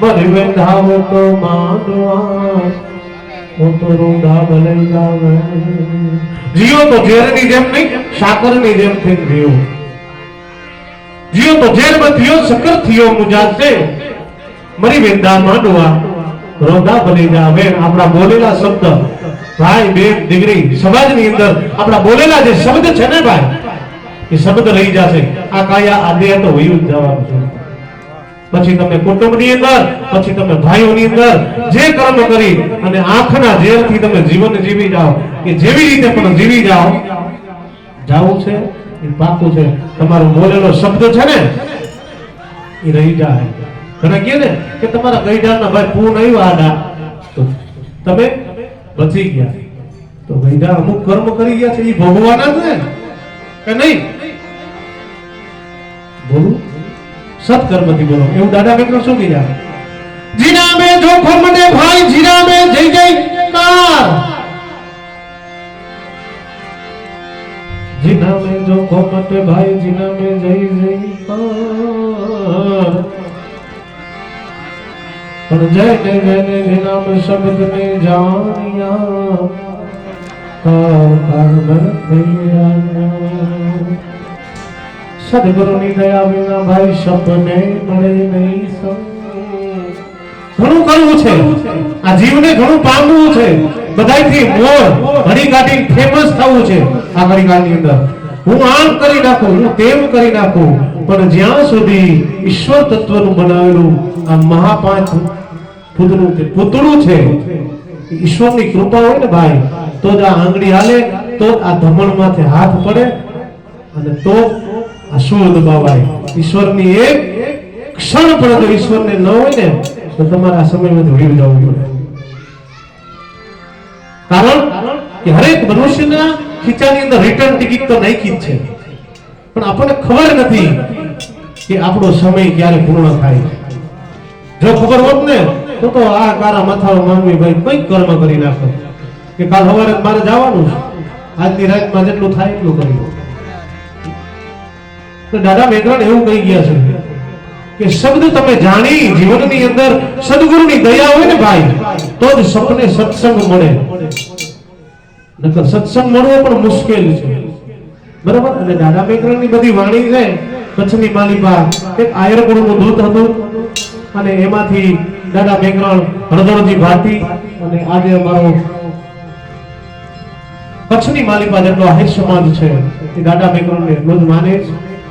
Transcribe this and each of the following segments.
મરી તો માંડવા જાવે જીઓ તો ઝેરની જેમ નહીં, સાકરની જેમ થઈ જીઓ જીઓ તો ઝેર થયો, સકર થયો મુજાશે મરી વેંદા માંડવા, રોધા ભલે જાવે. આપણા બોલેલા શબ્દ ભાઈ બેન દીકરી, સમાજની અંદર આપણા બોલેલા જે શબ્દ છે ને ભાઈ, એ શબ્દ રહી જશે. આ કાયા, આ દેહ તો વયું જવાનું છે. પછી તમે કુટુંબની અંદર, પછી તમે ભાઈઓની અંદર જે કર્મ કરી અને આંખના ઝેરથી તમે જીવન જીવી જાઓ કે જેવી રીતે પણ જીવી જાઓ, જાવું છે, એ પાકું છે. તમારો બોલેલો શબ્દ છે ને, એ રહી જાય. ઘણા કહે ને કે તમારા ગઈઢાના ભાઈ પૂ નહીં વાડા તો તમે બચી ગયા. તો ગઈઢા અમુક કર્મ કરી ગયા છે, એ ભોગવાના છે કે નહીં? બોલું. સત્કર્મથી બોલો. એવું દાદા મિત્રો શું કીધા? જીના મે જોખમ ને ભાઈ જીના મે જઈ કાર. જીના મે જોખમ ને ભાઈ જીના મે જઈ જયકાર પણ જય ને જય ને શબ્દ ને જાણ્યા આ જીવને ઘણું પામવું છે. બધાયથી મોર ફેમસ થવું છે. આ ઘડીકાળની અંદર. હું આમ કરી નાખું, હું તેમ કરી નાખું. પણ જ્યાં સુધી ઈશ્વર તત્વનું બનાવેલું આ મહાપાંચ પૂતળું છે પૂતળું છે ઈશ્વરની કૃપા હોય ને ભાઈ, તો જ આ આંગળી હાલે, તો આ ધમણમાંથી હાથ પડે, અને તો આ શું દબાવાય ઈશ્વરની એક ક્ષણ પણ જો ઈશ્વરને ન હોય ને, તો તમારા સમયમાં સમયમાંથી જવું પડે. કારણ કે હરેક મનુષ્યના ખીચાની અંદર રિટર્ન ટિકિટ તો નાખી જ છે. પણ આપણને ખબર નથી કે આપણો સમય ક્યારે પૂર્ણ થાય. જો ખબર હોત ને, તો તો આ કારા માથાઓ માનવી ભાઈ કઈ કર્મ કરી નાખો કે કાલ સવારે મારે જવાનું છે. આજની રાતમાં જેટલું થાય એટલું કરી તો દાદા મેઘરાણ એવું કહી ગયા છે કે શબ્દ તમે જાણી જીવનની અંદર સદગુરુની દયા હોય ને ભાઈ, તો જ સપને સત્સંગ મળે. નકર સત્સંગ મળવો પણ મુશ્કેલ છે. બરાબર? અને દાદા મેઘરાણની બધી વાણી છે, કચ્છની માલિકા, એક આયર ગુરુનું દૂત હતું. અને એમાંથી દાદા મેઘરાણ હળદરજી ભાટી અને આજે અમારો કચ્છની માલિકા જેટલો આહિર સમાજ છે એ દાદા મેઘરાણને એટલો માને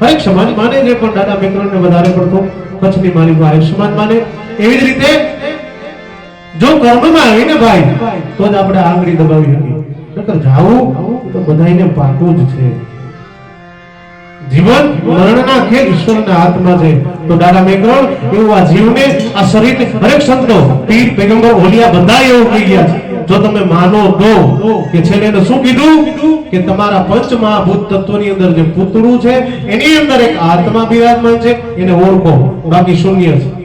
હરેક સમાજ માને છે, પણ દાદા મેઘરાણને વધારે પડતો કચ્છની માલિકા આહિર સમાજ માને. એવી જ રીતે જો કર્મમાં આવી ને ભાઈ, તો જ આપણે આંગળી દબાવી શકીએ. નકર જાવું તો બધાને પાટું જ છે. જીવન મરણના ખેલ ઈશ્વરના હાથમાં છે. તો દાદા મેઘરણ એવું આ જીવને, આ શરીરને હરેક સંતો પીર, પેગંબર, ઓલિયા બધા એવું કહી ગયા છે. જો તમે માનો તો, કે છેલ્લે એને શું કીધું? કે તમારા પંચ મહાભૂત તત્વની અંદર જે પૂતળું છે, એની અંદર એક આત્મા બિરાજમાન છે, એને ઓળખો. બાકી શૂન્ય છે.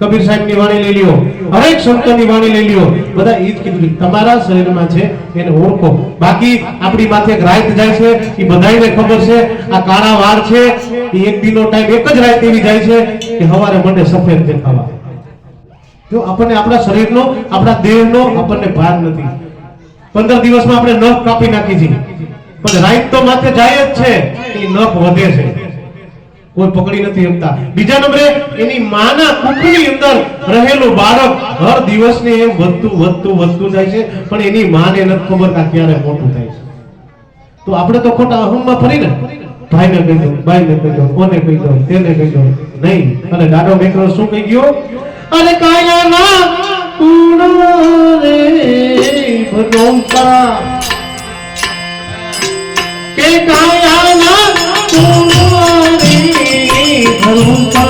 કબીર સાહેબની વાણી લઈ લ્યો. હરેક સંતો ની વાણી લઈ લ્યો. બધા ઈ જ કીધું તમારા શરીરમાં છે, એને ઓળખો. બાકી આપણી માથે એક રાત જાય છે, એ બધાને ખબર છે, આ કાળા વાર છે, એ એક દિનો ટાઈમ એક જ રાત એવી જાય છે કે હવારે મને સફેદ દેખાવા જો આપણને આપણા શરીરનો, આપણા દેહનો આપણને ભાર નથી. પંદર દિવસમાં આપણે નખ કાપી નાખી છે. પણ રાઈટ તો માથે જાય જ છે, એ નખ વધે છે. કોઈ પકડી નથી શકતા બીજા નંબરે, એની માના કુખની અંદર રહેલું બાળક હર દિવસને એમ વધતું વધતું વધતું જાય છે, પણ એની માને નથી ખબર કે ક્યારે મોટું થાય છે. તો આપણે તો ખોટા અહમમાં ફરીને ભાઈને કહી દો ભાઈને કહી દો કોને કહી દો તેને કહી દો નહીં. અને દાદો મેકરો શું કહી ગયો? અરે કાયા ના કુણ રે ભનોમતા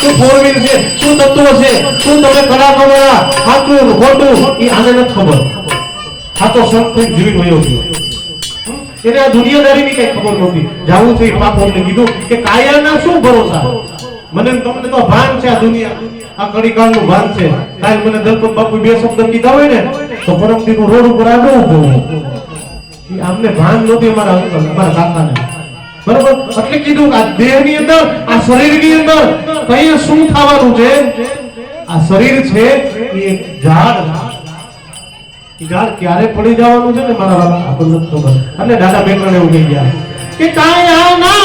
શું ભોગવું છે શું તમે કલા કરેલા સાચું એ આને નથી ખબર આ તો સંત જીવી ગયો ગયો એને આ દુનિયાદારી કઈ ખબર નહોતી જાવું છે પાપ કીધું કે કાયા ના શું ભરોસા? મને તમને તો ભાન છે આ દુનિયા. આ કડીકાળનું ભાન છે. કાલ મને દલપત બાપુ બે શબ્દ કીધા હોય ને, તો પરમદીનું રોડ ઉપર આગળ ઊભો આમને ભાન નહોતી અમારા અંકલ, અમારા કાકાને. બરોબર? એટલે કીધું આ દેહની અંદર, આ શરીરની અંદર કઈ શું થવાનું છે? આ શરીર છે એ ઝાડ. ઝાડ ક્યારે પડી જવાનું છે ને મારા બાપા? આપણને ખબર. અને દાદા બેકરણ એવું કહી ગયા કે કાયાના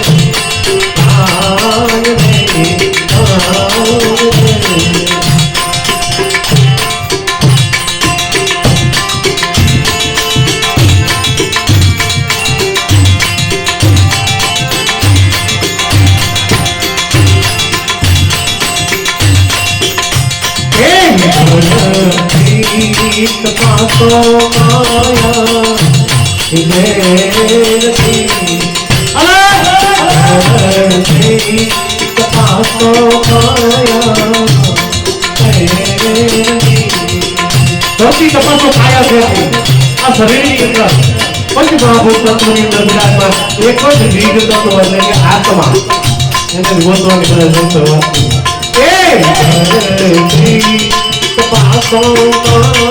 અરે! પાતો માયા સૌથી તપાસો કાયા છે આ શરીરની અંદર પંચમહાભૂત તત્વની અંદર વિરાજમાન એક જ બીજ તત્વ એટલે કે આત્મા એને છે એ તપાસો માયા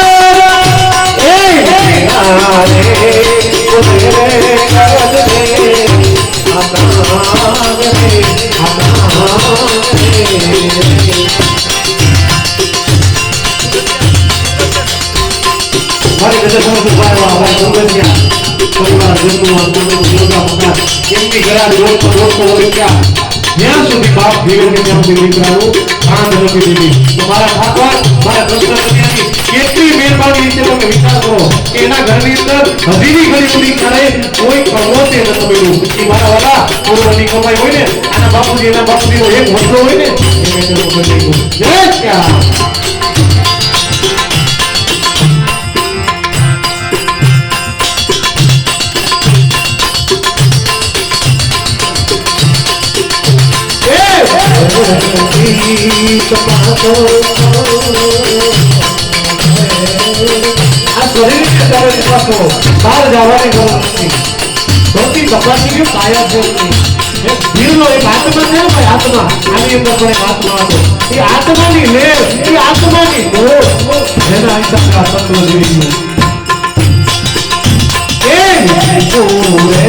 ત્યાં સુધી દીકરાનું કાંદ નથી તો મારા ઠાકોર મારા કૃષ્ણ કન્યાની કેટલી મહેરબાની છે તમે વિચાર કરો કે એના ઘરની અંદર હજીની સુધી ક્યારે કોઈ કમોતે નથી મળ્યું એ મારા વાલા પૂર્વની કમાઈ હોય ને આના બાપુજી એના બાપુજીનો એક વસ્તુ હોય ને એ મેં તેનું કરી દીધું જય શ્યામ આ શરીરને સૌથી તપાસી ગયું કાયા છે જીવનો એક આત્મા છે ભાઈ આત્મા આની અંદર પણ આત્મા એ આત્માની લેર એ આત્માની ડોર જેના તત્વ જીવી એ પૂરે.